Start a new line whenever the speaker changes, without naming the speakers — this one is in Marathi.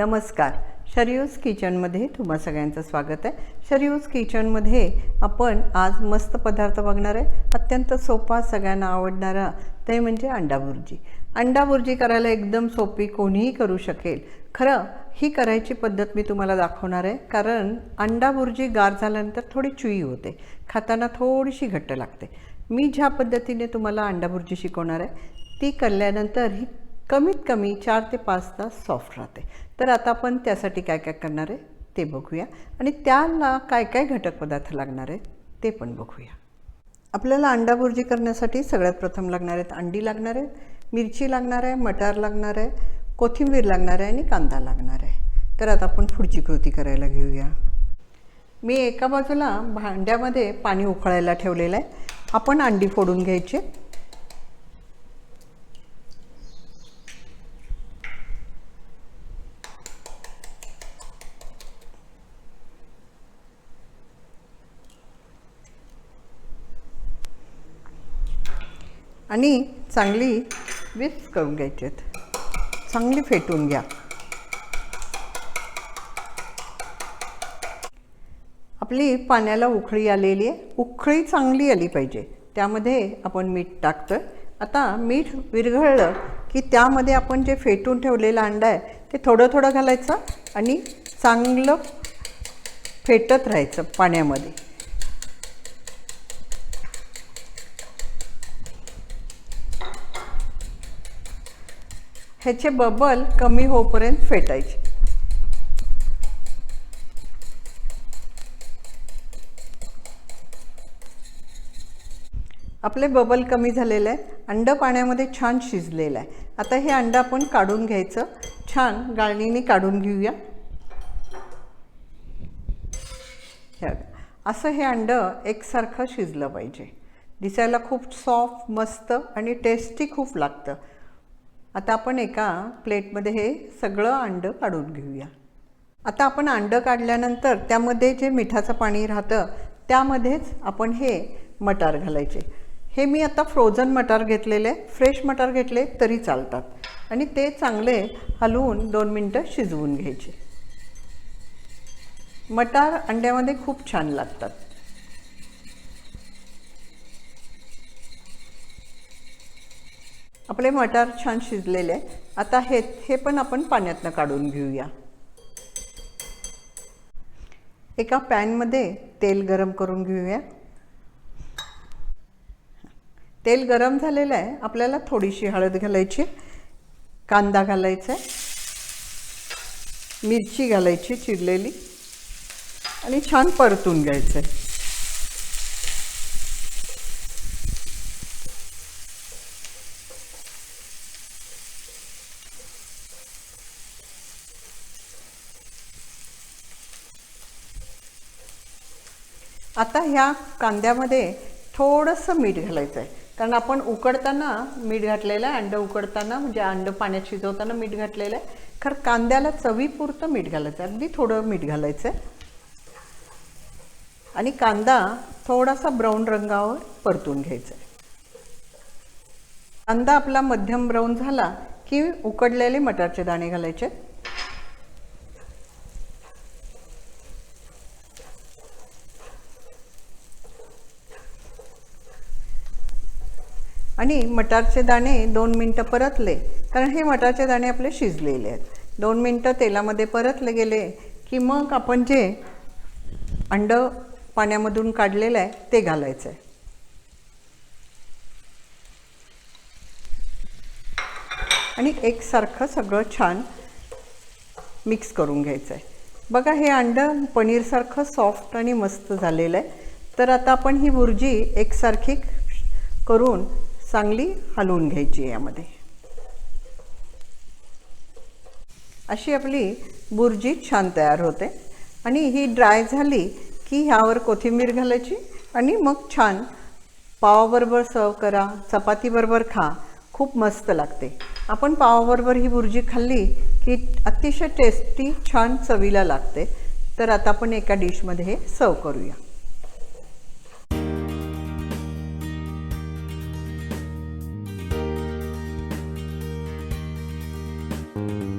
नमस्कार. शरियूज किचनमध्ये तुम्हा सगळ्यांचं स्वागत आहे. शरयूज किचनमध्ये आपण आज मस्त पदार्थ बघणार आहे. अत्यंत सोपा सगळ्यांना आवडणारा ते म्हणजे अंडा भुर्जी अंडा भुर्जी करायला एकदम सोपी कोणीही करू शकेल. खरं ही करायची पद्धत मी तुम्हाला दाखवणार आहे. कारण अंडा भुर्जी गार झाल्यानंतर थोडी चुई होते. खाताना थोडीशी घट्ट लागते. मी ज्या पद्धतीने तुम्हाला अंडा भुर्जी शिकवणार आहे ती करल्यानंतर ही कमीत कमी चार ते पाच तास सॉफ्ट राहते. तर आता आपण त्यासाठी काय काय करणार आहे ते बघूया. आणि त्याला काय काय घटक पदार्थ लागणार आहेत ते पण बघूया. आपल्याला अंडा भुर्जी करण्यासाठी सगळ्यात प्रथम लागणार आहेत अंडी लागणार आहे मिरची लागणार आहे मटार लागणार आहे कोथिंबीर लागणार आहे आणि कांदा लागणार आहे. तर आता आपण पुढची कृती करायला घेऊया. मी एका बाजूला भांड्यामध्ये पाणी उकळायला ठेवलेलं आहे. आपण अंडी फोडून घ्यायची. आणि चांगली विस्क करून घ्यायची आहेत चांगली फेटून घ्या. आपली पाण्याला उखळी आलेली आहे. उखळी चांगली आली पाहिजे. त्यामध्ये आपण मीठ टाकतो आहे आता मीठ विरघळलं की त्यामध्ये आपण जे फेटून ठेवलेलं अंडा आहे ते थोडं थोडं घालायचं आणि चांगलं फेटत राहायचं पाण्यामध्ये. ह्याचे बबल कमी होईपर्यंत फेटायचे. आपले बबल कमी झालेलं आहे. अंडं पाण्यामध्ये छान शिजलेलं आहे. आता हे अंडं आपण काढून घ्यायचं. छान गाळणीने काढून घेऊया. असं हे अंडं एकसारखं शिजलं पाहिजे. दिसायला खूप सॉफ्ट मस्त आणि टेस्टी खूप लागतं. आता आपण एका प्लेटमध्ये हे सगळं अंडं काढून घेऊया. आता आपण अंडं काढल्यानंतर त्यामध्ये जे मिठाचं पाणी राहतं त्यामध्येच आपण हे मटार घालायचे. हे मी आता फ्रोझन मटार घेतलेले फ्रेश मटार घेतले तरी चालतात. आणि ते चांगले हलवून दोन मिनटं शिजवून घ्यायचे. मटार अंड्यामध्ये खूप छान लागतात. आपले मटार छान शिजलेले आहे आता हे हे पण आपण पाण्यातनं काढून घेऊया. एका पॅनमध्ये तेल गरम करून घेऊया. तेल गरम झालेलं आहे. आपल्याला थोडीशी हळद घालायची कांदा घालायचा आहे मिरची घालायची चिरलेली आणि छान परतून घ्यायचं आहे. आता ह्या कांद्यामध्ये थोडंसं मीठ घालायचं आहे कारण आपण उकडताना मीठ घातलेलं आहे अंडं उकडताना म्हणजे अंडं पाण्यात शिजवताना मीठ घातलेलं आहे. खरं कांद्याला चवीपुरतं मीठ घालायचं आहे अगदी थोडं मीठ घालायचं आहे आणि कांदा थोडासा ब्राऊन रंगावर परतून घ्यायचा आहे कांदा आपला मध्यम ब्राऊन झाला की उकडलेले मटारचे दाणे घालायचे. आणि मटारचे दाणे दोन मिनटं परतले. कारण हे मटारचे दाणे आपले शिजलेले आहेत. दोन मिनटं तेलामध्ये परतले गेले की मग आपण जे अंडं पाण्यामधून काढलेलं आहे ते घालायचं आहे आणि एकसारखं सगळं छान मिक्स करून घ्यायचं आहे बघा हे अंडं पनीरसारखं सॉफ्ट आणि मस्त झालेलं आहे. तर आता आपण ही भुर्जी एकसारखी करून चांगली हलवून घ्यायची यामध्ये. अशी आपली बुर्जी छान तयार होते. आणि ही ड्राय झाली की ह्यावर कोथिंबीर घालायची आणि मग छान पावाबरोबर सर्व करा चपातीबरोबर खा खूप मस्त लागते. आपण पावाबरोबर ही बुर्जी खाल्ली की अतिशय टेस्टी छान चवीला लागते. तर आता आपण एका डिशमध्ये हे सर्व करूया. Thank you.